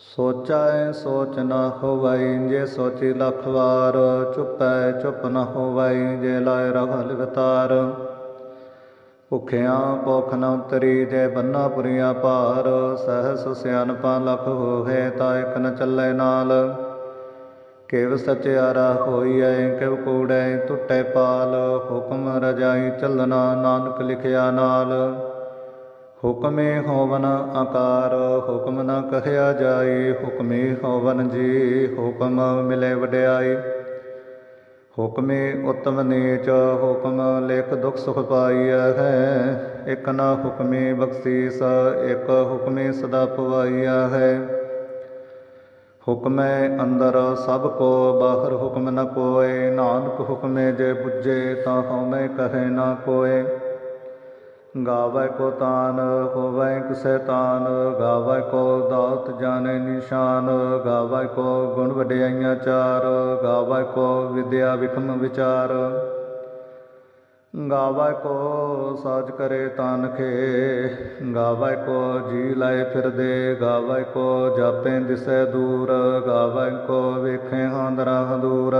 ਸੋਚੈ ਸੋਚ ਨ ਹੋਵੈ ਜੇ ਸੋਚੀ ਲਖ ਵਾਰ, ਚੁਪੈ ਚੁਪ ਨ ਹੋਵੈ ਜੇ ਲਾਇ ਰਗਲ ਵਿਤਾਰ ਭੁਖਿਆਂ ਭੁਖ ਨ ਉਤਰੀ ਜੇ ਬੰਨਾ ਪੁਰੀਆਂ ਭਾਰ, ਸਹਸ ਸਿਆਨਪਾ ਲਖ ਹੋਏ ਤਾ ਇਕ ਨ ਚੱਲੇ ਨਾਲ। ਕਿਵ ਸਚਿਆਰਾ ਹੋਈਐ, ਕਿਵ ਕੂੜੈ ਟੁੱਟੈ ਪਾਲ, ਹੁਕਮ ਰਜਾਈ ਚੱਲਣਾ ਨਾਨਕ ਲਿਖਿਆ ਨਾਲ। ਹੁਕਮੇ ਹੋਵਨ ਆਕਾਰ, ਹੁਕਮ ਨਾ ਕਹਿਆ ਜਾਈ ਹੁਕਮੇ ਹੋਵਨ ਜੀ, ਹੁਕਮ ਮਿਲੇ ਵਡਿਆਈ। ਹੁਕਮੇ ਉਤਮ ਨੀਚ, ਹੁਕਮ ਲੇਖ ਦੁਖ ਸੁਖ ਪਾਈਐ ਹੈ। ਇਕ ਨਾ ਹੁਕਮੇ ਬਖਸ਼ੀਸ, ਇਕ ਹੁਕਮੇ ਸਦਾ ਪਵਾਈਆ ਹੈ। ਹੁਕਮੈ ਅੰਦਰ ਸਭ ਕੋ, ਬਾਹਰ ਹੁਕਮ ਨ ਕੋਏ। ਨਾਨਕ ਹੁਕਮੇ ਜੇ ਬੁੱਝੇ, ਤਾਂ ਹਉਮੈ ਕਹੇ ਨਾ ਕੋਏ। ਗਾਵੈ ਕੋ ਤਾਨ, ਹੋਵੈ ਕਿਸੈ ਤਾਨ ਗਾਵੈ ਕੋ ਦਾਤ ਜਾਣੈ ਨਿਸ਼ਾਨ, ਗਾਵੈ ਕੋ ਗੁਣ ਵਡਿਆਈਆਂ ਚਾਰ, ਗਾਵੈ ਕੋ ਵਿਦਿਆ ਵਿਖਮ ਵਿਚਾਰ। ਗਾਵੈ ਕੋ ਸਾਜ ਕਰੇ ਤਾਨਖੇ ਗਾਵੈ ਕੋ ਜੀ ਲਾਏ ਫਿਰਦੇ ਗਾਵੈ ਕੋ ਜਾਪੇ ਦਿਸੈ ਦੂਰ, ਗਾਵੈ ਕੋ ਵੇਖੈ ਹਾਂਦਰਾ ਹਦੂਰ।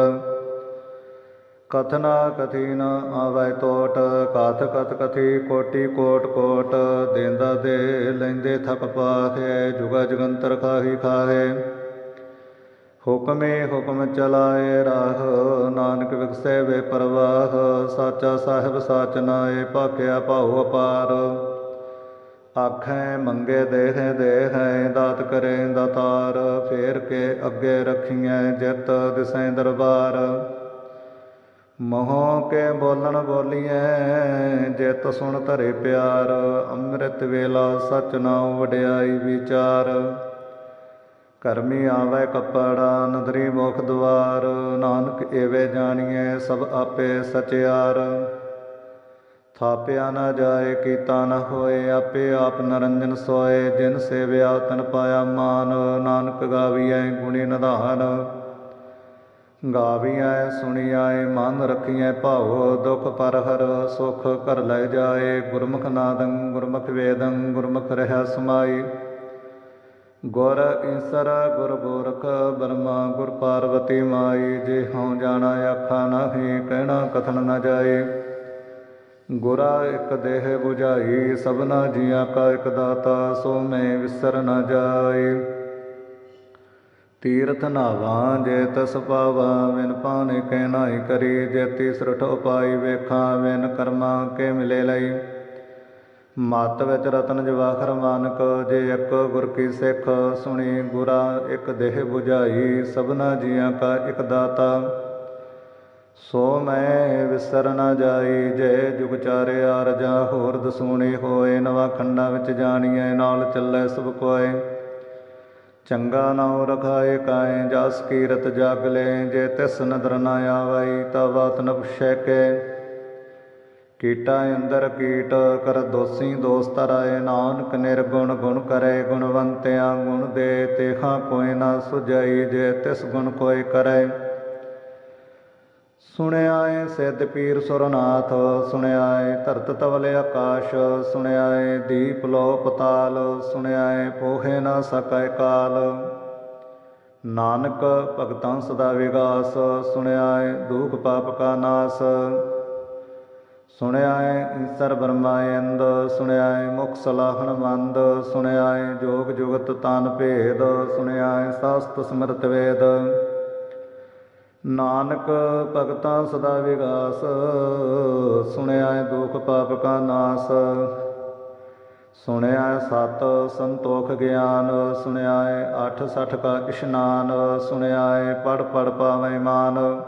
ਕਥਨਾ ਕਥੀ ਨ ਆਵੈ ਟੋਟ ਕਥ ਕਥ ਕਥੀ ਕੋਟੀ ਕੋਟ ਕੋਟ, ਦੇਂਦਾ ਦੇ ਲੈਂਦੇ ਥਕ ਪਾਹੇ ਜੁਗਾ ਜਗੰਤਰ ਖਾਹੀ ਖਾਹੇ। ਹੁਕਮੇ ਹੁਕਮ ਚਲਾਏ ਰਾਹ ਨਾਨਕ ਵਿਖਸੇ ਵੇ ਪਰਵਾਹ, ਸਾਚਾ ਸਾਹਿਬ ਸਾਚ ਨਾਏ, ਭਾਖਿਆ ਭਾਉ ਅਪਾਰ। ਆਖੈ, ਮੰਗੇ ਦੇਹੈ ਦੇਹੈ, ਦਾਤ ਕਰੇ ਦਾਤਾਰ, ਫੇਰ ਕੇ ਅੱਗੇ ਰੱਖੀਐ ਜਿਤ ਦਿਸੈ ਦਰਬਾਰ। ਮੋਹ ਕੇ ਬੋਲਣ ਬੋਲੀਐ, ਜਿਤ ਸੁਣ ਧਰੇ ਪਿਆਰ, ਅੰਮ੍ਰਿਤ ਵੇਲਾ ਸਚ ਨਾਉ ਵਡਿਆਈ ਵਿਚਾਰ। ਕਰਮੀ ਆਵੇ ਕਪੜਾ, ਨਦਰੀ ਮੁਖ ਦੁਆਰ ਨਾਨਕ ਏਵੇ ਜਾਣੀਐ ਸਭ ਆਪੇ ਸਚਿਆਰ। ਥਾਪਿਆ ਨਾ ਜਾਏ, ਕੀਤਾ ਨਾ ਹੋਏ, ਆਪੇ ਆਪ ਨਰੰਜਨ ਸੋਏ, ਜਿਨ ਸੇਵਿਆ ਤਨ ਪਾਇਆ ਮਾਨ, ਨਾਨਕ ਗਾਵੀਐ ਗੁਣੀ ਨਿਧਾਨ। ਗਾਵੀਐ, ਸੁਣੀਐ, ਮਨ ਰਖੀਐ, ਭਾਉ, ਦੁਖ ਪਰ ਹਰ ਸੁਖ ਕਰ ਲੈ ਜਾਏ। ਗੁਰਮੁਖ ਨਾਦੰ, ਗੁਰਮੁਖ ਵੇਦੰ, ਗੁਰਮੁਖ ਰਹਿ ਸਮਾਈ। ਗੁਰ ਈਸਰ, ਗੁਰ ਗੋਰਖ, ਬਰਮਾ, ਗੁਰ ਪਾਰਵਤੀ ਮਾਈ। ਜੇ ਹਉ ਜਾਣਾ, ਆਖਾ ਨਾਹੀ, ਕਹਿਣਾ ਕਥਨ ਨਾ ਜਾਏ ਗੁਰਾ ਇਕ ਦੇਹ 부ਝਾਈ ਸਭਨਾ ਜੀਆਂ ਕਾ ਇਕ ਦਾਤਾ, ਸੋ ਮੈਂ ਵਿਸਰ ਨਾ ਜਾਏ ਤੀਰਥ ਨਾਵਾਂ ਜੇ ਤਸ ਪਾਵਾ, ਵਿਨ ਪਾਣੇ ਕਹਿ ਨਾਹੀ ਕਰੀ, ਜੇ ਤੀਸਰ ਉਪਾਈ ਵੇਖਾਂ, ਵਿਨ ਕਰਮਾ ਕੇ ਮਿਲੇ ਲਈ। ਮਤ ਵਿੱਚ ਰਤਨ ਜਵਾਖਰ ਮਾਨਕ, ਜੇ ਇੱਕ ਗੁਰ ਕੀ ਸਿੱਖ ਸੁਣੀ, ਗੁਰਾ ਇੱਕ ਦੇਹ 부ਝਾਈ ਸਭਨਾ ਜੀਆਂ ਕਾ ਇੱਕ ਦਾਤਾ। ਸੋ ਮੈਂ ਵਿਸਰ ਨ ਜਾਈ, ਜੇ ਜੁਗ ਚਾਰੇ ਆਰਜਾ ਹੋਰ ਦਸੂਣੀ ਹੋਏ, ਨਵਾ ਖੰਡਾਂ ਵਿੱਚ ਜਾਣੀਐ, ਨਾਲ ਚੱਲੇ ਸਭ ਕੋਏ। ਚੰਗਾ ਨਾਉ ਰਖਾਏ ਕਾਏ, ਜਸ ਕੀਰਤ ਜਗ ਲੈ, ਜੇ ਤਿਸ ਨਦਰ ਨ ਆਵਈ ਤਾ ਬਾਤ ਕੇ ਕੀਟਾ ਅੰਦਰ ਕੀਟ, ਕਰ ਦੋਸੀ ਦੋਸਤ ਰਾਏ, ਨਾਨਕ ਨਿਰਗੁਣ ਗੁਣ ਕਰੇ, ਗੁਣਵੰਤਿਆਂ ਗੁਣ ਦੇ ਤੇਖਾ ਕੋਈ ਨਾ ਸੁਜਾਈ ਜੇ ਤਿਸ ਗੁਣ ਕੋਈ ਕਰੇ। ਸੁਣਿਆਏ ਸਿੱਧ ਪੀਰ ਸੁਰਨਾਥ, ਸੁਣਿਆਏ ਧਰਤ ਤਵਲ ਆਕਾਸ਼ ਸੁਣਿਆ ਦੀਪ ਲੋ ਪਤਾਲ ਸੁਣਿਆਏ ਏ ਪੋਹੇ ਨਾ ਸਕੈ ਕਾਲ। ਨਾਨਕ ਭਗਤਾਂ ਸਦਾ ਵਿਗਾਸ, ਸੁਣਿਆਏ ਏ ਦੁਖ ਪਾਪ ਕਾ ਨਾਸ। ਸੁਣਿਆਏ ਏ ਈਸਰ ਬਰਮਾਇੰਦ ਸੁਣਿਆ ਏ ਮੁਖ ਸਲਾਹਣ ਮੰਦ, ਸੁਣਿਆਏ ਏ ਜੋਗ ਜੁਗਤ ਤਨ ਭੇਦ, ਸੁਣਿਆਏ ਏ ਸਾਸਤ ਸਮਰਤ ਵੇਦ। ਨਾਨਕ ਭਗਤਾਂ ਸਦਾ ਵਿਗਾਸ, ਸੁਣਿਆ ਏ ਦੁਖ ਪਾਪ ਕਾ ਨਾਸ। ਸੁਣਿਆ ਏ ਸਤ ਸੰਤੋਖ ਗਿਆਨ, ਸੁਣਿਆ ਏ ਅਠ ਸਠ ਕਾ ਇਸ਼ਨਾਨ, ਸੁਣਿਆ ਏ ਪੜ ਪੜ ਪਾਵੇਂ ਮਾਨ।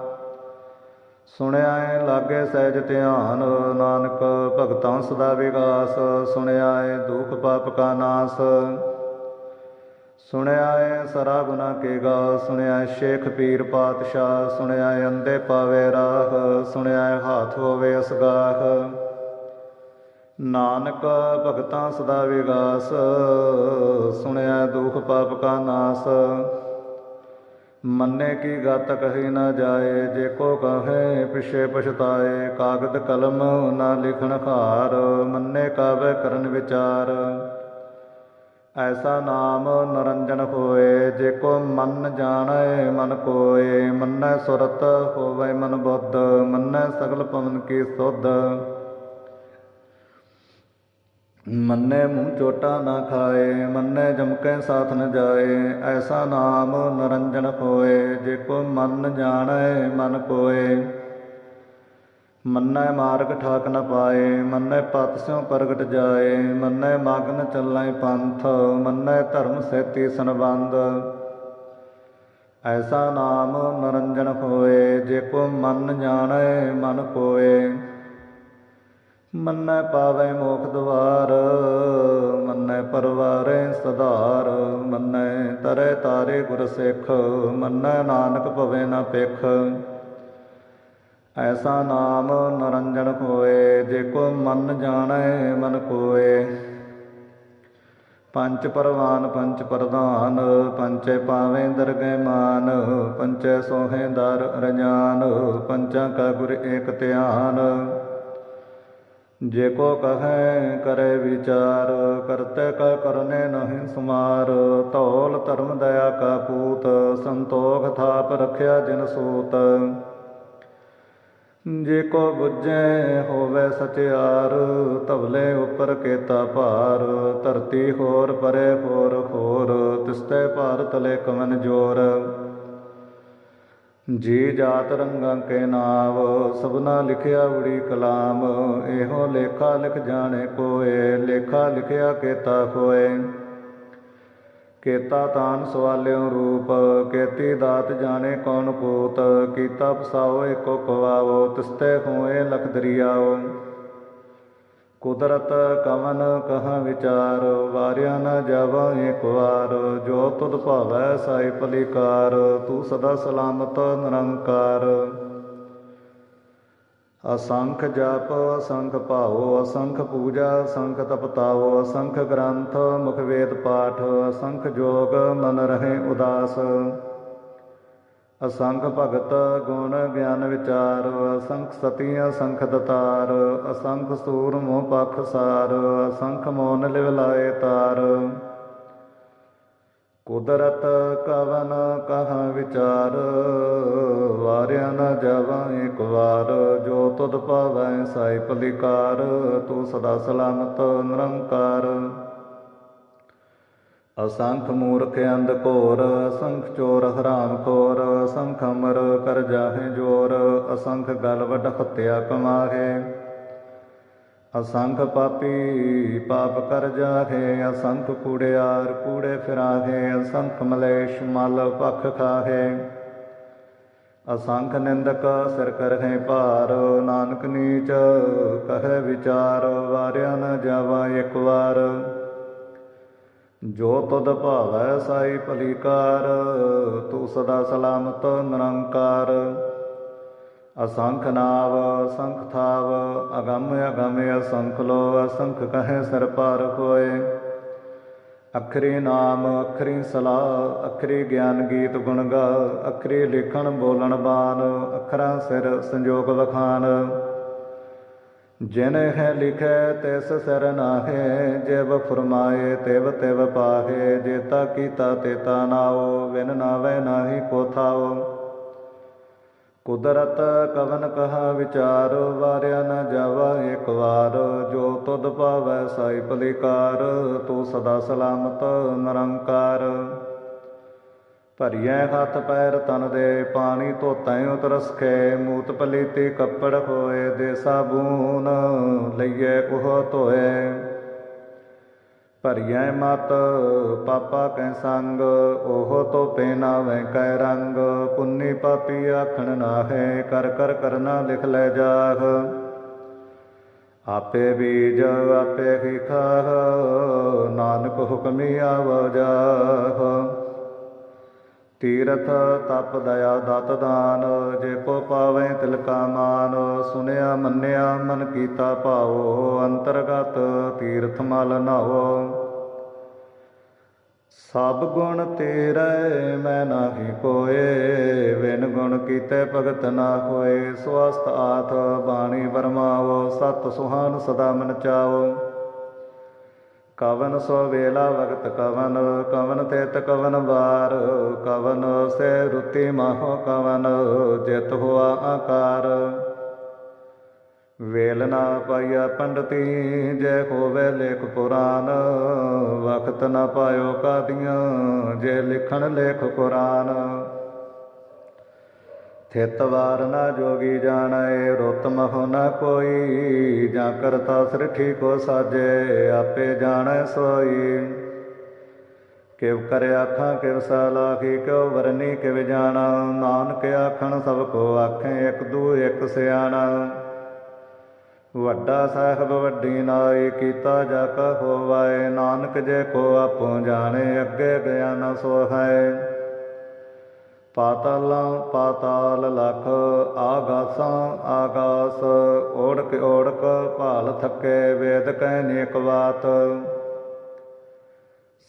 ਸੁਣਿਆ ਲਾਗੇ ਸਹਿਜ ਧਿਆਨ, ਨਾਨਕ ਭਗਤਾਂ ਸਦਾ ਵਿਗਾਸ, ਸੁਣਿਆ ਏ ਦੁਖ ਪਾਪ ਕਾ ਨਾਸ। ਸੁਣਿਆ ਏ ਸਰਾ ਗੁਨਾ ਕੇ ਗਾ, ਸੁਣਿਆ ਏ ਸ਼ੇਖ ਪੀਰ ਪਾਤਸ਼ਾਹ, ਸੁਣਿਆ ਏ ਅੰਦੇ ਪਾਵੇ ਰਾਹ, ਸੁਣਿਆ ਏ ਹਾਥ ਹੋਵੇ ਅਸਗਾਹ। ਨਾਨਕ ਭਗਤਾਂ ਸਦਾ ਵਿਗਾਸ, ਸੁਣਿਆ ਦੁਖ ਪਾਪ ਕਾ ਨਾਸ। ਮੰਨੇ ਕੀ ਗਤ ਕਹੀ ਨਾ ਜਾਏ, ਜੇ ਕੋ ਕਹੇ ਪਿਛੇ ਪਛਤਾਏ, ਕਾਗਦ ਕਲਮ ਨਾ ਲਿਖਣ ਖਾਰ ਮੰਨੇ ਕਾਵੇ ਕਰਨ ਵਿਚਾਰ। ਐਸਾ ਨਾਮ ਨਰੰਜਨ ਹੋਏ, ਜੇ ਕੋ ਮਨ ਜਾਣੈ, ਮਨ ਕੋਏ। ਮੰਨੈ ਸੁਰਤ ਹੋਵੇ ਮਨ ਬੁੱਧ, ਮੰਨੈ ਸਗਲ ਪਵਨ ਕੀ ਸੁਧ। ਮੰਨੇ ਮੂੰਹ ਚੋਟਾ ਨਾ ਖਾਏ, ਮੰਨੇ ਜਮਕੈ ਸਾਥ ਨ ਜਾਏ। ਐਸਾ ਨਾਮ ਨਰੰਜਨ ਹੋਏ, ਜੇ ਕੋ ਮਨ ਜਾਣੈ, ਮਨ ਕੋਏ। ਮੰਨੈ ਮਾਰਗ ਠਾਕ ਨ ਪਾਏ, ਮੰਨੈ ਪਤ ਸਿਉ ਪ੍ਰਗਟ ਜਾਏ, ਮੰਨੈ ਮਗਨ ਚੱਲੈ ਪੰਥ, ਮੰਨੈ ਧਰਮ ਸੇਤੀ ਸੰਬੰਧ ਐਸਾ ਨਾਮ ਨਰੰਜਨ ਹੋਏ, ਜੇ ਕੋ ਮਨ ਜਾਣੈ, ਮਨ ਕੋਏ ਮੰਨੈ ਪਾਵੇ ਮੋਖ ਦਵਾਰ, ਮੰਨੈ ਪਰਵਾਰੈ ਸਧਾਰ, ਮੰਨੈ ਤਰੇ ਤਾਰੇ ਗੁਰ ਸਿੱਖ ਮੰਨੈ ਨਾਨਕ ਭਵੇ ਨਾ ਪਿਖ ਐਸਾ ਨਾਮ ਨਰੰਜਨ ਕੋਏ ਜੇ ਕੋ ਮਨ ਜਾਣੈ, ਮਨ ਕੋਏ। ਪੰਚ ਪਰਵਾਨ, ਪੰਚ ਪ੍ਰਧਾਨ, ਪੰਚੇ ਪਾਵੇਂ ਦਰਗਹਿ ਮਾਨ, ਪੰਚੇ ਸੋਹੇ ਦਰ ਰਜਾਨ, ਪੰਚਾ ਕਾ ਗੁਰ ਏਕ ਧਿਆਨ। ਜੇ ਕੋ ਕਹੈ, ਕਰੇ ਵਿਚਾਰ, ਕਰਤੇ ਕਾ ਕਰਨੇ ਨਹੀਂ ਸੁਮਾਰ, ਧੌਲ ਧਰਮ ਦਇਆ ਕਾ ਪੂਤ, ਸੰਤੋਖ ਥਾਪ ਰਖਿਆ ਜਿਨ ਸੂਤ। ਜੇ ਕੋ ਬੁੱਝੈ ਹੋਵੇ ਸਚਿਆਰ, ਧਵਲੇ ਉਪਰ ਕੇਤਾ ਭਾਰ, ਧਰਤੀ ਹੋਰ ਪਰੇ ਹੋਰ ਹੋਰ ਤਿਸਤੇ ਭਾਰ ਤਲੇ ਕਮਨ ਜੋਰ। ਜੀ ਜਾਤ ਰੰਗਾਂ ਕੇ ਨਾਮ ਸਭਨਾ ਲਿਖਿਆ ਉੜੀ ਕਲਾਮ, ਇਹੋ ਲੇਖਾ ਲਿਖ ਜਾਣੇ ਕੋਏ, ਲੇਖਾ ਲਿਖਿਆ ਕੇਤਾ ਹੋਏ ਕੇਤਾ ਤਾਨ ਸਵਾਲਿਓ ਰੂਪ, ਕੇਤੀ ਦਾਤ ਜਾਣੇ ਕੌਣ ਪੂਤ, ਕੀਤਾ ਪਸਾਓ ਏਕੋ ਕਵਾਵੋ ਤਿਸਤੇ ਹੋਏ ਲਖ ਦਰਿਆਓ। ਕੁਦਰਤ ਕਵਨ ਕਹ ਵਿਚਾਰ, ਵਾਰਿਆ ਨ ਜਾਵਾ ਏਕ ਵਾਰ, ਜੋ ਤੁਧ ਭਾਵੈ ਸਾਈ ਭਲੀਕਾਰ ਤੂੰ ਸਦਾ ਸਲਾਮਤ ਨਿਰੰਕਾਰ। ਅਸੰਖ ਜਪ, ਅਸੰਖ ਭਾਉ, ਅਸੰਖ ਪੂਜਾ, ਅਸੰਖ ਤਪਤਾਉ, ਅਸੰਖ ਗ੍ਰੰਥ, ਮੁਖ ਵੇਦ ਪਾਠ, ਅਸੰਖ ਜੋਗ, ਮਨ ਰਹੇ ਉਦਾਸ। ਅਸੰਖ ਭਗਤ, ਗੁਣ ਗਿਆਨ ਵਿਚਾਰ, ਅਸੰਖ ਸਤੀ, ਅਸੰਖ ਦਤਾਰ, ਅਸੰਖ ਸੂਰ ਮੋਹ ਪਖ ਸਾਰ, ਅਸੰਖ ਮੋਨ ਲਿਵ ਲਾਏ ਤਾਰ। ਕੁਦਰਤ ਕਵਨ ਕਹਾ ਵਿਚਾਰ, ਵਾਰਿਆ ਨ ਜਾਵਾ ਏਕ ਵਾਰ, ਜੋ ਤੁਧ ਭਾਵੈ ਸਾਈ ਭਲੀਕਾਰ ਤੂੰ ਸਦਾ ਸਲਾਮਤ ਨਿਰੰਕਾਰ। ਅਸੰਖ ਮੂਰਖ ਅੰਧ ਘੋਰ, ਅਸੰਖ ਚੋਰ ਹਰਾਮ ਖੋਰ, ਅਸੰਖ ਅਮਰ ਕਰ ਜਾਹੇ ਜੋਰ, ਅਸੰਖ ਗਲ ਵੱਡ ਹੱਤਿਆ ਕਮਾਹੇ। ਅਸੰਖ ਪਾਪੀ ਪਾਪ ਕਰ ਜਾਹੇ, ਅਸੰਖ ਕੂੜਿਆਰ ਕੂੜੇ ਫਿਰਾਹੇ, ਅਸੰਖ ਮਲੇਸ਼ ਮਲ ਪਖ ਖਾਹੇ। ਅਸੰਖ ਨਿੰਦਕ ਸਿਰ ਕਰਹੇ ਭਾਰ, ਨਾਨਕ ਨੀਚ ਕਹੇ ਵਿਚਾਰ, ਵਾਰਿਆ ਨ ਜਾਵਾ ਇੱਕ ਵਾਰ। ਜੋ ਤੁਧ ਭਾਵੈ ਸਾਈ ਭਲੀਕਾਰ, ਤੂੰ ਸਦਾ ਸਲਾਮਤ ਨਿਰੰਕਾਰ। ਅਸੰਖ ਨਾਵ, ਅਸੰਖ ਥਾਵ, ਅਗੰਮ ਅਗੰਮ ਅਸੰਖ ਲੋ ਅਸੰਖ ਕਹੈ ਸਰ ਪਾਰ ਹੋਏ ਅਖਰੀ ਨਾਮ, ਅਖਰੀ ਸਲਾਹ, ਅਖਰੀ ਗਿਆਨ ਗੀਤ ਗੁਣ ਗਾ, ਅਖਰੀ ਲਿਖਣ ਬੋਲਣ ਬਾਣ, ਅਖਰਾਂ ਸਿਰ ਸੰਜੋਗ ਵਖਾਨ ਜਿਨ ਹੈ ਲਿਖੈ ਤਿਸ ਸਿਰ ਨਾਹੇ, ਜਿਵ ਫਰਮਾਏ ਤਿਵ ਤਿਵ ਪਾਹੇ, ਜੇਤਾ ਕੀਤਾ ਤੇਤਾ ਨਾਓ ਵਿਨ ਨਾਵੇ ਨਾਹੀ ਕੋ ਥਾਓ ਕੁਦਰਤ ਕਵਨ ਕਹਾ ਵਿਚਾਰ, ਵਾਰਿਆ ਨ ਜਾਵਾ ਇੱਕ ਵਾਰ। ਜੋ ਤੁਧ ਭਾਵੈ ਸਾਈ ਭਲੀਕਾਰ, ਤੂੰ ਸਦਾ ਸਲਾਮਤ ਨਿਰੰਕਾਰ। ਭਰੀਐ ਹੱਥ ਪੈਰ ਤਨ ਦੇ, ਪਾਣੀ ਧੋਤੈ ਉਤਰਸਖੇ ਮੂਤ ਪਲੀਤੀ ਕੱਪੜ ਹੋਏ ਦੇ ਸਾਬੂਨ ਲਈਏ ਉਹ ਧੋਏ। ਭਰੀਐ ਮਤ, ਪਾਪਾ ਕੈ ਸੰਗ, ਉਹ ਤੋ ਨਾ ਵੈ ਕੈ ਰੰਗ, ਪੁੰਨੀ ਪਾਪੀ ਆਖਣ ਨਾਹੇ, ਕਰ ਕਰ ਕਰਨਾ ਲਿਖ ਲੈ ਜਾਹ। ਆਪੇ ਬੀਜ, ਆਪੇ ਹੀ ਖਾਹ, ਨਾਨਕ ਹੁਕਮੀ ਆਵਜਾਹ ਤੀਰਥ ਤਪ ਦਇਆ ਦਤ ਦਾਨ, ਜੇ ਕੋ ਪਾਵੇ ਤਿਲ ਕਾ ਮਾਨ, ਸੁਨਿਆ ਮੰਨਿਆ ਮਨ ਕੀਤਾ ਭਾਉ, ਅੰਤਰਗਤ ਤੀਰਥ ਮਲ ਨਾਓ ਸਭ ਗੁਣ ਤੇਰੇ, ਮੈਂ ਨਾਹੀ ਕੋਏ ਵਿਨ ਗੁਣ ਕੀਤੇ ਭਗਤ ਨਾ ਹੋਏ ਸਵਸਤ ਆਥ ਬਾਣੀ ਵਰਮਾਵੋ ਸਤ ਸੁਹਾਨ ਸਦਾ ਮਨ ਚਾਵੋ ਕਵਨ ਸੋ ਵੇਲਾ ਵਕਤ ਕਵਨ ਕਵਨ ਤੇਤ ਕਵਨ ਵਾਰ, ਕਵਨ ਸੇ ਰੁਤੀ ਮਹੋ ਕਵਨ, ਜਿਤ ਹੋਆ ਆਕਾਰ। ਵੇਲ ਨਾ ਪਾਈਆ ਪੰਡਤੀ, ਜੇ ਹੋਵੇ ਲੇਖ ਪੁਰਾਨ ਵਕਤ ਨਾ ਪਾਇਓ ਕਾਦੀਆਂ, ਜੇ ਲਿਖਣ ਲੇਖ ਕੁਰਾਨ। ਥਿਤ ਵਾਰ ਨਾ ਜੋਗੀ ਜਾਣੈ, ਰੁੱਤ ਮਹੁ ਨ ਕੋਈ, ਜਾਂ ਕਰਤਾ ਸ੍ਰਿਠੀ ਕੋ ਸਾਜੇ, ਆਪੇ ਜਾਣੈ ਸੋਈ। ਕਿਵ ਕਰ ਆਖਾਂ, ਕਿਵ ਸਲਾਖੀ ਕਿਉ ਵਰਨੀ, ਕਿਵ ਜਾਣਾ। ਨਾਨਕ ਆਖਣ, ਸਭ ਕੋ ਆਖੇ, ਇਕ ਦੂ, ਇਕ ਸਿਆਣਾ। ਵੱਡਾ ਸਾਹਿਬ ਵੱਡੀ ਨਾਈ, ਕੀਤਾ ਜਾ ਕਾ ਹੋਵਾਏ। ਨਾਨਕ ਜੇ ਕੋ ਆਪੋ ਜਾਣੇ, ਅੱਗੇ ਗਿਆ ਨ ਸੋ ਪਾਤਾਲਾਂ ਪਾਤਾਲ ਲਖ, ਆਗਾਸਾਂ ਆਗਾਸ, ਓੜਕ ਓੜਕ ਭਾਲ ਥੱਕੇ, ਵੇਦ ਕਹਿ ਨੇਕ ਬਾਤ।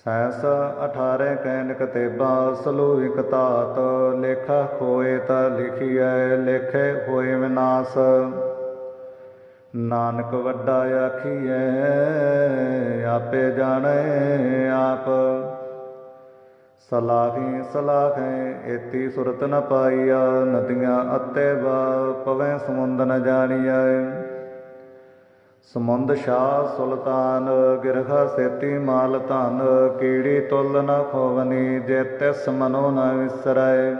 ਸੈਸ 18 ਕੈਨਕ ਤੇਬਾ ਸਲੂ ਇਕ ਲੇਖਾ ਹੋਏ ਤਾਂ ਲਿਖੀਐ, ਲੇਖੇ ਹੋਏ ਵਿਨਾਸ਼। ਨਾਨਕ ਵੱਡਾ ਆਖੀਐ, ਆਪੇ ਜਾਣੈ ਆਪ। ਸਲਾਹੀ ਸਲਾਹੈ, ਏਤੀ ਸੁਰਤ ਨ ਪਾਈਆ, ਨਦੀਆਂ ਅਤੇ ਬਾ, ਪਵੈ ਸਮੁੰਦ ਨ ਜਾਣੀਐ। ਸਮੁੰਦ ਸ਼ਾਹ ਸੁਲਤਾਨ, ਗਿਰਹਾ ਸੇਤੀ ਮਾਲ ਧਨ, ਕੀੜੀ ਤੁਲ ਨ ਖੋਵਨੀ, ਜੇ ਤਿਸ ਮਨੋ ਨ ਵਿਸਰੈ।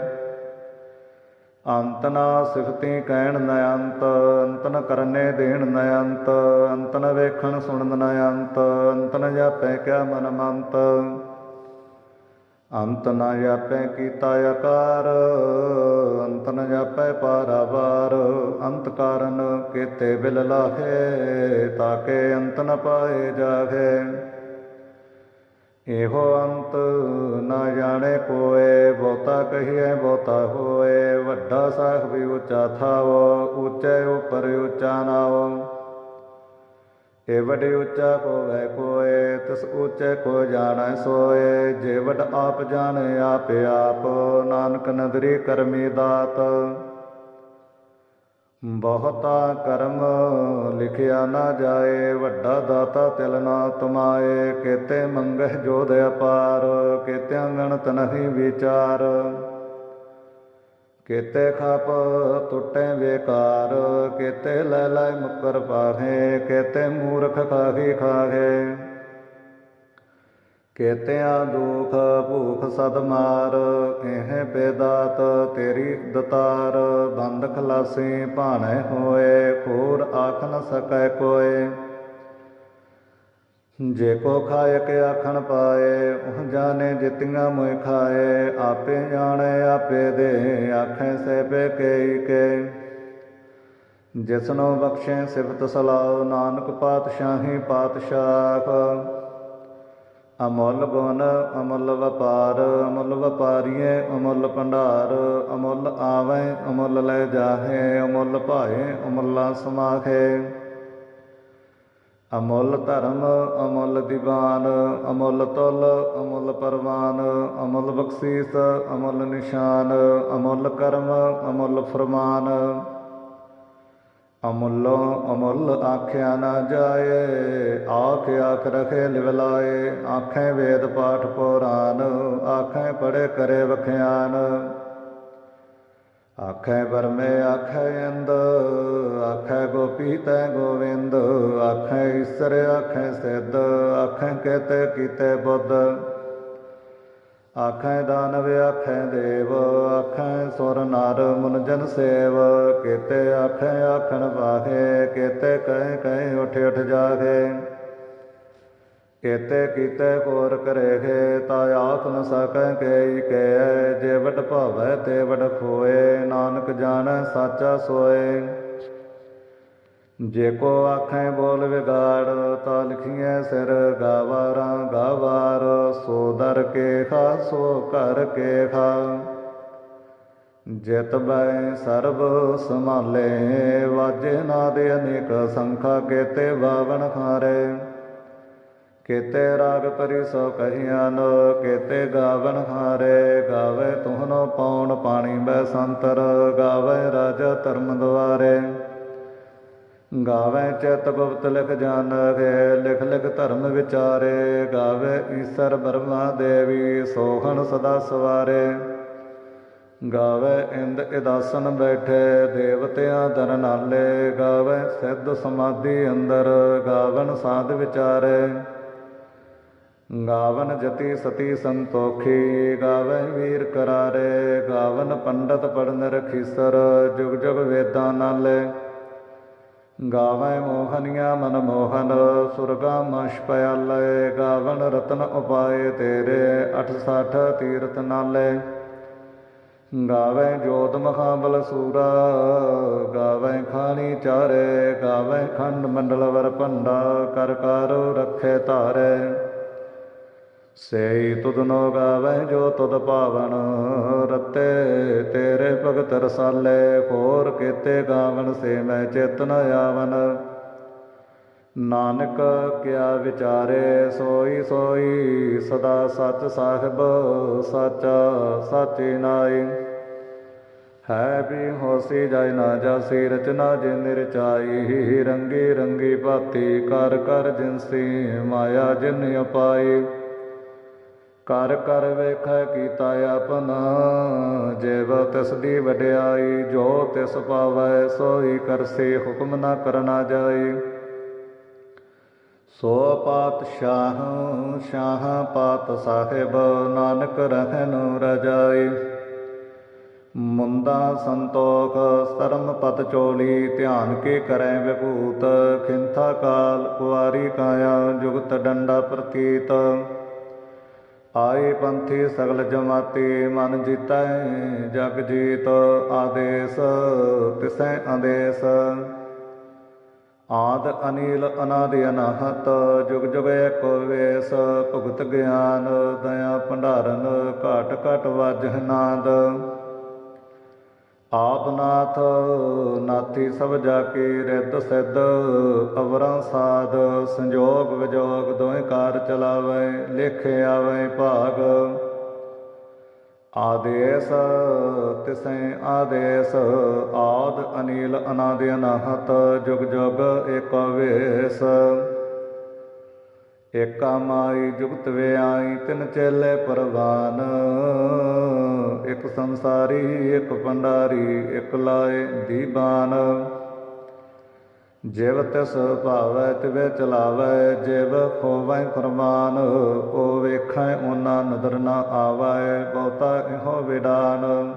ਅੰਤ ਨਾ ਸਿਫਤੀ ਕਹਿਣ ਨ ਅੰਤ ਅੰਤ ਨ ਕਰਨੇ ਦੇਣ ਨ ਅੰਤ ਅੰਤ ਨ ਵੇਖਣ ਸੁਣਨ ਨ ਅੰਤ ਅੰਤ ਨ ਜਾਪੈ ਕਿਆ ਮਨ ਮੰਤ। ਅੰਤ ਨ ਜਾਪੈ ਕੀਤਾ ਆਕਾਰ, ਅੰਤ ਨ ਜਾਪੈ ਪਾਰਾਵਾਰ। ਅੰਤ ਕਾਰਨ ਕੀਤੇ ਬਿਲ ਲਾਹੇ, ਤਾਕੇ ਅੰਤ ਨ ਪਾਏ ਜਾਹੇ। ਇਹੋ ਅੰਤ ਨਾ ਜਾਣੇ ਕੋਏ, ਬਹੁਤਾ ਕਹੀਏ ਬਹੁਤਾ ਹੋਏ। ਵੱਡਾ ਸਾਹਿਬ ਉੱਚਾ ਥਾਵ, ਉੱਚੇ ਉਪਰ ਉੱਚਾ ਨਾਵ। ਏ ਵੱਡੇ ਉੱਚਾ ਹੋਵੇ ਕੋਏ, ਤਿਸ ਉੱਚੇ ਕੋ ਜਾਣੈ ਸੋਏ। ਜੇ ਵੱਡ ਆਪ ਜਾਣੇ, ਆਪੇ ਆਪ ਨਾਨਕ ਨਦਰੀ ਕਰਮੀ ਦਾਤ। ਬਹੁਤਾ ਕਰਮ ਲਿਖਿਆ ਨਾ ਜਾਏ, ਵੱਡਾ ਦਾਤਾ ਤਿਲ ਨਾ ਤੁਮਾਏ। ਕੇਤੇ ਮੰਗਹਿ ਜੋਧ ਅਪਾਰ ਕੇਤੇ ਗਣਤ ਨਹੀਂ ਵਿਚਾਰ। ਕੇਤੇ ਖਾਪ ਟੁੱਟੇ ਵੇਕਾਰ, ਕੇਤੇ ਲੈ ਲੈ ਮੁਕਰ ਪਾਹੇ, ਕੇਤੇ ਮੂਰਖ ਖਾਹੀ ਖਾਹੇ। ਕੇਤਿਆਂ ਦੁਖ ਭੂਖ ਸਦ ਮਾਰ ਇਹ ਬੇਦਾਤ ਤੇਰੀ ਦਤਾਰ ਬੰਦ ਖਲਾਸੀ ਭਾਣੇ ਹੋਏ ਖੋਰ ਆਖ ਨ ਸਕੈ ਕੋਏ। ਜੇ ਕੋ ਖਾਇਕ ਆਖਣ ਪਾਏ, ਉਹ ਜਾਣੇ ਜਿਤੀਆਂ ਮੋਇ ਖਾਏ। ਆਪੇ ਜਾਣੇ, ਆਪੇ ਦੇ, ਆਖੇ ਸੇ ਪੇ ਕੇਈ ਕੇ। ਜਿਸਨੋ ਬਖਸ਼ੇ ਸਿਫਤ ਸਲਾਹ, ਨਾਨਕ ਪਾਤਸ਼ਾਹੀ ਪਾਤਸ਼ਾਹ। ਅਮੁੱਲ ਗੁਣ, ਅਮੁੱਲ ਵਪਾਰ, ਅਮੁੱਲ ਵਪਾਰੀਏ, ਅਮੁੱਲ ਭੰਡਾਰ। ਅਮੁੱਲ ਆਵੇ, ਅਮੁੱਲ ਲੈ ਜਾਹੇ, ਅਮੁੱਲ ਭਾਏ, ਅਮੁੱਲਾ ਸਮਾਖੇ ਅਮੁੱਲ ਧਰਮ, ਅਮੁੱਲ ਦੀਵਾਨ, ਅਮੁੱਲ ਤੁਲ, ਅਮੁੱਲ ਪਰਵਾਨ, ਅਮੁੱਲ ਬਖਸ਼ੀਸ, ਅਮੁੱਲ ਨਿਸ਼ਾਨ, ਅਮੁੱਲ ਕਰਮ, ਅਮੁੱਲ ਫਰਮਾਨ। ਅਮੁੱਲੋ ਅਮੁੱਲ ਆਖਿਆ ਨਾ ਜਾਏ, ਆਖ ਆਖ ਰਖੇ ਲਿਵਲਾਏ ਆਖੇ ਵੇਦ ਪਾਠ ਪੁਰਾਨ, ਆਖੇ ਪੜੇ ਕਰੇ ਵਖਿਆਨ। ਆਖੈ ਬਰਮੇ ਆਖੈ ਅੰਦ ਆਖੈ ਗੋਪੀ ਤੈ ਗੋਵਿੰਦ, ਆਖੈ ਈਸਰ, ਆਖੈ ਸਿੱਧ ਆਖੇ ਕੇਤੇ ਕੀਤੇ ਬੁੱਧ। ਆਖੈ ਦਾਨਵ, ਆਖੈ ਦੇਵ, ਆਖੈ ਸੁਰ ਨਰ ਮਨ ਜਨ ਸੇਵ। ਕੇਤੇ ਆਖੈ, ਆਖਣ ਵਾਹੇ, ਕੇਤੇ ਕਹਿ ਕਹਿ, ਉਠ ਉਠ ਜਾਗੇ ਕੇਤੇ ਕੀਤੇ ਕੋਰ ਕਰੇਗੇ ਤਾ ਆਖ ਨ ਸਕੈ ਕੇ ਕੈ ਜੇ ਵਡ ਭਾਵੈ ਤੇ ਵਡ ਖੋਏ, ਨਾਨਕ ਜਾਣੈ ਸਾਚਾ ਸੋਏ। ਜੇ ਕੋ ਆਖੈ ਬੋਲ ਵਿਗਾੜ, ਤਾ ਲਿਖੀਐ ਸਿਰ ਗਾਵਾਰਾਂ ਗਾਵਾਰ, ਸੋ ਦਰ ਕੇ ਖਾ ਸੋ ਕਰ ਕੇ ਖਾ ਜਿਤ ਬੈ ਸਰਬ ਸਮਾਲੇ ਵਾਜੇ ਦੇ ਅਨੇਕ ਸੰਖਾ ਕੇਤੇ ਬਾਵਨ ਖਾਰੇ। ਕੇਤੇ ਰਾਗ ਪਰੀ ਸੋ ਕਹੀਆਨ ਕੇਤੇ ਗਾਵਨ ਹਾਰੇ, ਗਾਵੇ ਤੁਹਨੋ ਪੌਣ ਪਾਣੀ ਬੈ ਸੰਤਰ, ਗਾਵੇ ਰਾਜਾ ਧਰਮ ਦੁਆਰੇ। ਗਾਵੇ ਚਿਤ ਗੁਪਤ ਲਿਖ ਜਾਣਗੇ, ਲਿਖ ਲਿਖ ਧਰਮ ਵਿਚਾਰੇ, ਗਾਵੇ ਈਸਰ ਬਰਮਾ ਦੇਵੀ, ਸੋਹਣ ਸਦਾ ਸਵਾਰੇ। ਗਾਵੇ ਇੰਦ ਇਦਾਸਨ ਬੈਠੇ, ਦੇਵਤਿਆਂ ਦਰ ਨਾਲੇ, ਗਾਵੇ ਸਿੱਧ ਸਮਾਧੀ ਅੰਦਰ, ਗਾਵਨ ਸਾਧ ਵਿਚਾਰੇ। ਗਾਵਨ ਜਤੀ ਸਤੀ ਸੰਤੋਖੀ ਗਾਵੇ ਵੀਰ ਕਰਾਰੇ, ਗਾਵਨ ਪੰਡਤ ਪੜਨ ਰਖੀਸਰ ਜੁਗ ਜੁਗ ਵੇਦਾਂ ਨਾਲੇ। ਗਾਵੇ ਮੋਹਨੀਆਂ ਮਨ ਮੋਹਨ, ਸੁਰਗਾ ਮਸ਼ ਪਿਆਲੇ, ਗਾਵਨ ਰਤਨ ਉਪਾਏ ਤੇਰੇ 68 ਤੀਰਥ ਨਾਲੇ। ਗਾਵੇ ਜੋਤ ਮਹਾਬਲ ਸੂਰਾ ਗਾਵੇ ਖਾਣੀ ਚਾਰੇ ਗਾਵੇ ਖੰਡ ਮੰਡਲ ਵਰ ਭੰਡਾ, ਕਰ ਕਰ ਰਖੇ ਧਾਰੇ। ਸੇਈ ਤੁਧਨੋ ਗਾਵੈ ਜੋ ਤੁਧ ਪਾਵਨ, ਰਤੇ ਤੇਰੇ ਭਗਤ ਰਸਾਲੇ, ਹੋਰ ਕੀਤੇ ਗਾਵਨ ਸੇ ਮੈਂ ਚੇਤਨ ਆਵਨ। ਨਾਨਕ ਕਿਆ ਵਿਚਾਰੇ, ਸੋਈ ਸੋਈ ਸਦਾ ਸਚ ਸਾਹਿਬ, ਸਾਚਾ ਸਾਚੇ ਨਾਈ। ਹੈ ਵੀ ਹੋਸੀ ਜਾਇ ਨਾ ਜਾਸੀ ਰਚਨਾ ਜਿਨ ਰਚਾਈ ਰੰਗੀ ਰੰਗੀ ਭਾਤੀ, ਕਰ ਕਰ ਜਿਨਸੀ ਮਾਇਆ ਜਿਨ ਅਪਾਈ। ਕਰ ਕਰ ਵੇਖੈ ਕੀਤਾ ਆਪਨਾ, ਜੇਵ ਤਿਸ ਦੀ ਵਡਿਆਈ, ਜੋ ਤਿਸ ਪਾਵੈ, ਸੋਈ ਕਰਸੇ, ਹੁਕਮ ਨਾ ਕਰਨਾ ਜਾਈ। ਸੋ ਪਾਤਸ਼ਾਹ, ਸ਼ਾਹ ਪਾਤ ਸਾਹਿਬ, ਨਾਨਕ ਰਹਿਨ ਰਜਾਈ। ਮੁੰਦਾ ਸੰਤੋਖ, ਸਰਮ ਪਤ ਚੋਲੀ, ਧਿਆਨ ਕੇ ਕਰੈ ਵਿਭੂਤ, ਖਿੰਥਾ ਕਾਲ ਕੁਆਰੀ ਕਾਇਆ, ਜੁਗਤ ਡੰਡਾ ਪ੍ਰਤੀਤ। ਆਏ ਪੰਥੀ ਸਗਲ ਜਮਾਤੀ, ਮਨ ਜੀਤੈ, ਜਗ ਜੀਤ, ਆਦੇਸ, ਤਿਸੈ ਆਦੇਸ। ਆਦ ਅਨੀਲ ਅਨਾਦਿ ਅਨਾਹਤ, ਜੁਗ ਜੁਗ ਏਕ ਵੇਸ, ਭੁਗਤ ਗਿਆਨ, ਦਇਆ ਭੰਡਾਰਨ, ਘਾਟ ਘਟ ਵਾਜਹ ਨਾਦ। ਆਪ ਨਾਥ, ਨਾਥੀ ਸਭ ਜਾ ਕੀ ਰਿੱਧ ਸਿੱਧ, ਅਵਰਾਂ ਸਾਧ, ਸੰਜੋਗ ਵਿਜੋਗ ਦੋਇ ਕਾਰ ਚਲਾਵੇ, ਲਿਖ ਆਵੇ ਭਾਗ। ਆਦੇਸ, ਤਿਸੈ ਆਦੇਸ, ਆਦ ਅਨੀਲ ਅਨਾਦਿ ਅਨਾਹਤ, ਜੁਗ ਜੁਗ ਏਕ ਵੇਸ। ਏਕਾ ਮਾਈ ਜੁਗਤ ਵੇ ਆਈ ਤਿਨ ਚੇਲੇ ਪਰਵਾਨ। ਇਕ ਸੰਸਾਰੀ, ਇਕ ਪੰਡਾਰੀ ਇਕ ਲਾਏ ਦੀਬਾਨ। ਜਿਵ ਤਿਸ ਭਾਵੈ, ਤਿਵੇ ਚਲਾਵੈ, ਜਿਵ ਖੋਵੈ ਫਰਮਾਨ ਓ ਵੇਖੈ ਓਨਾ ਨਦਰ ਨਾ ਆਵੈ, ਬਹੁਤਾ ਇਹੋ ਵਿਡਾਨ।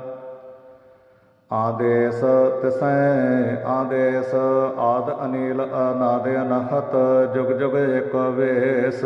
ਆਦੇਸ ਤਿਸੈ, ਆਦੇਸ ਆਦ ਅਨੀਲ ਅਨਾਦ ਅਨਹਤ, ਜੁਗ ਜੁਗ ਏਕ ਵੇਸ।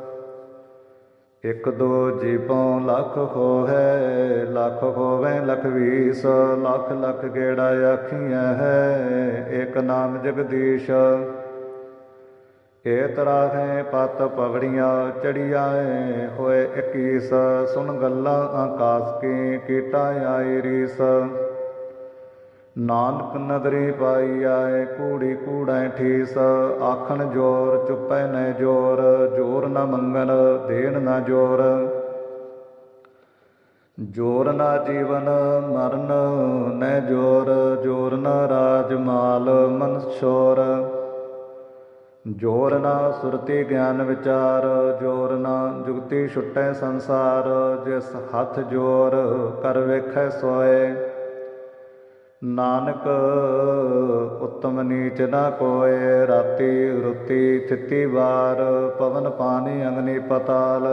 ਇਕ ਦੋ ਜੀਪੋਂ ਲੱਖ ਹੋਵੇ ਲੱਖ ਹੋਵੇ ਲਖ ਵੀਸ, ਲੱਖ ਲੱਖ ਗੇੜਾ ਆਖੀਆਂ ਹੈ। ਇਕ ਨਾਮ ਜਗਦੀਸ਼ ਏ ਤਰਾਹੇ ਪਤ ਪਵੜੀਆਂ ਚੜੀਆਂ ਹੋਏ 21 ਸੁਣ ਗੱਲਾਂ ਆਕਾਸ ਕੀ, ਕੀਟਾ ਆਈ ਰੀਸ। ਨਾਨਕ ਨਦਰੀ ਪਾਈ ਆਏ, ਕੂੜੀ ਕੂੜੈ ਠੀਸ। ਆਖਣ ਜੋਰ, ਚੁੱਪੈ ਨੈ ਜੋਰ ਜੋਰ ਨਾ ਮੰਗਨ ਦੇਣ ਨਾ ਜੋਰ। ਜੋਰ ਨਾ ਜੀਵਨ, ਮਰਨ ਨੈ ਜੋਰ। ਜੋਰ ਨਾ ਰਾਜ ਮਾਲ ਮਨ ਛੋਰ ਜੋਰ ਨਾ ਸੁਰਤੀ ਗਿਆਨ ਵਿਚਾਰ। ਜੋਰ ਨਾ ਜੁਗਤੀ ਛੁਟੈ ਸੰਸਾਰ। ਜਿਸ ਹੱਥ ਜੋਰ, ਕਰ ਵੇਖੈ ਸੋਏ। ਨਾਨਕ, ਉਤਮ ਨੀਚ ਨਾ ਕੋਏ, ਰਾਤੀ ਰੁਤੀ ਥਿਤੀ ਵਾਰ, ਪਵਨ ਪਾਣੀ ਅਗਨੀ ਪਤਾਲ।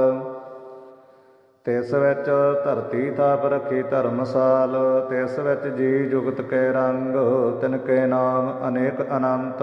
ਤਿਸ ਵਿੱਚ ਧਰਤੀ ਥਾਪ ਰੱਖੀ ਧਰਮਸਾਲ, ਤਿਸ ਵਿੱਚ ਜੀ ਜੁਗਤ ਕੇ ਰੰਗ, ਤਿਨ ਕੇ ਨਾਮ ਅਨੇਕ ਅਨੰਤ।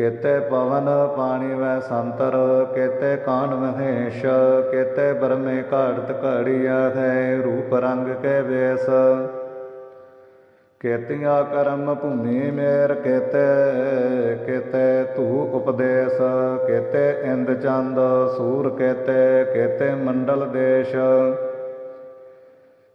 ਕੇਤੇ ਪਵਨ ਪਾਣੀ ਵੈ ਸੰਤਰ, ਕੇਤੇ ਕਾਨ ਮਹੇਸ਼, ਕੇਤੇ ਬਰਮੇ ਘਾੜਤ ਘੜੀਆ ਹੈ ਰੂਪ ਰੰਗ ਕੇ ਵੇਸ। ਕੇਤੀਆਂ ਕਰਮ ਭੂਮੀ ਮੇਰ ਕੇਤੇ ਕੇਤੇ ਤੂ ਉਪਦੇਸ਼, ਕੇਤੇ ਇੰਦ ਚੰਦ ਸੂਰ ਕੇਤੇ ਕੇਤੇ ਮੰਡਲ ਦੇਸ਼।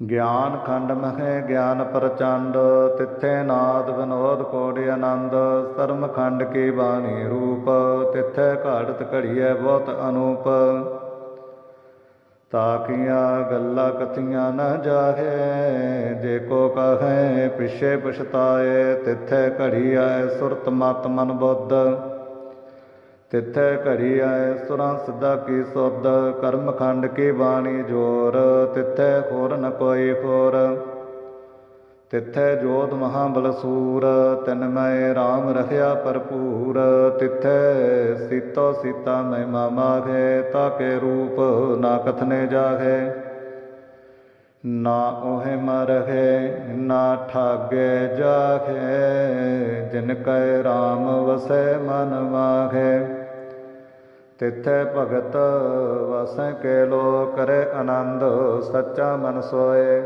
ਗਿਆਨ ਖੰਡ ਮਹੈ ਗਿਆਨ ਪ੍ਰਚੰਡ, ਤਿੱਥੇ ਨਾਦ ਵਿਨੋਦ ਕੋੜਿ ਆਨੰਦ ਧਰਮ ਖੰਡ ਕੀ ਬਾਣੀ ਰੂਪ, ਤਿੱਥੇ ਘਾੜਤ ਘੜੀਐ ਬਹੁਤ ਅਨੂਪ। ਤਾਕੀਆਂ ਗੱਲਾਂ ਕਥੀਆਂ ਨਾ ਜਾਹੇ, ਜੇ ਕੋ ਕਹੈ ਪਿਛੇ ਪਛਤਾਏ, ਤਿੱਥੇ ਘੜੀ ਆਏ ਸੁਰਤ ਮਤ ਮਨ ਬੁੱਧ। ਤਿੱਥੇ ਘੜੀ ਆਏ ਸੁਰਾਂ ਸਦਾ ਕੀ ਸੁਧ ਕਰਮ ਖੰਡ ਕੀ ਬਾਣੀ ਜੋਰ, ਤਿੱਥੇ ਹੋਰ ਨ ਕੋਈ ਹੋਰ ਤਿੱਥੇ ਜੋਤ ਮਹਾਬਲ ਸੂਰ, ਤਿਨ ਮੈਂ RAM ਰਖਿਆ ਭਰਪੂਰ। ਤਿੱਥੇ ਸੀਤੋ ਸੀਤਾ ਮੈਂ ਮਾਮਾਗੇ ਤਾਕੇ ਰੂਪ ਨਾ ਕਥਨੇ ਜਾਗੇ ਨਾ ਉਹੇ ਮਰਹਿ, ਨਾ ਠਾਗੇ ਜਾਗੇ ਜਿਨ ਕੈ RAM ਵਸੈ ਮਨ ਮਾਗੇ ਤਿੱਥੇ ਭਗਤ ਵਸੈ ਕੇ ਲੋ ਕਰੇ ਆਨੰਦ, ਸੱਚਾ ਮਨ ਸੋਏ।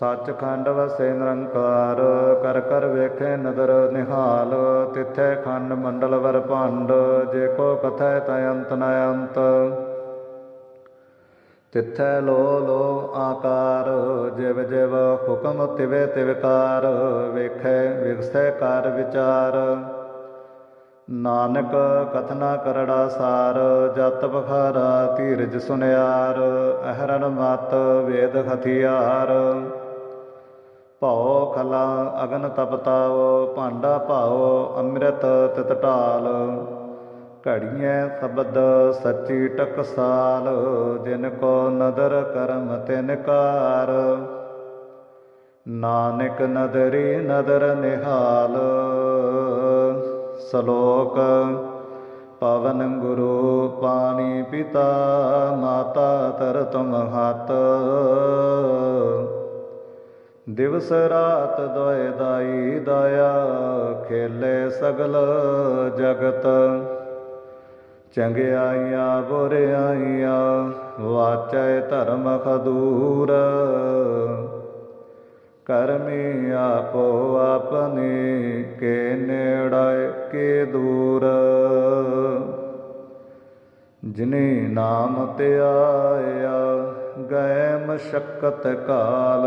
ਸੱਚਖੰਡ ਵਸੇ ਨਿਰੰਕਾਰ, ਕਰ ਕਰ ਵੇਖੇ ਨਦਰ ਨਿਹਾਲ। ਤਿੱਥੇ ਖੰਡ ਮੰਡਲ ਵਰ ਭੰਡ, ਜੇ ਕੋ ਕਥੈ ਤੈ ਅੰਤ ਨ ਅੰਤ। ਤਿਥੈ ਲੋ ਲੋ ਆਕਾਰ, ਜਿਵ ਜਿਵ ਹੁਕਮ ਤਿਵੇ ਤਿਵਕਾਰ, ਵੇਖੈ ਵਿਗਸੈ ਕਰ ਵਿਚਾਰ। ਨਾਨਕ ਕਥਨਾ ਕਰੜਾ ਸਾਰ, ਜਤ ਬਖਾਰਾ ਧੀਰਜ ਸੁਨਿਆਰ ਅਹਰਨ ਮਤ ਵੇਦ ਹਥਿਆਰ। ਭਉ ਖਲਾ ਅਗਨ ਤਪਤਾਓ ਭਾਂਡਾ ਭਾਓ ਅੰਮ੍ਰਿਤ ਤਿਤ ਢਾਲ। ਘੜੀਐ ਸ਼ਬਦ ਸੱਚੀ ਟਕਸਾਲ, ਜਿਨ ਕੋ ਨਦਰ ਕਰਮ ਤਿਨ ਕਾਰ। ਨਾਨਕ ਨਦਰੀ ਨਦਰ ਨਿਹਾਲ, ਸ਼ਲੋਕ ਪਵਨ ਗੁਰੂ ਪਾਣੀ ਪਿਤਾ, ਮਾਤਾ ਤਰਤ ਮਹਤ। ਦਿਵਸ ਰਾਤ ਦੋਇ ਦਾਈ ਦਇਆ, ਖੇਲੇ ਸਗਲ ਜਗਤ। ਚੰਗਿਆਈਆਂ, ਬੁਰਿਆਈਆਂ, ਵਾਚੈ ਧਰਮ ਖਦੂਰ। ਕਰਮੀ ਆਪੋ ਆਪਨੇ ਕੇ ਨੇੜੇ ਕੇ ਦੂਰ। ਜਿਨੇ ਨਾਮ ਤੇ ਆਇਆ ਗਏ ਮਸ਼ਕਤ ਕਾਲ।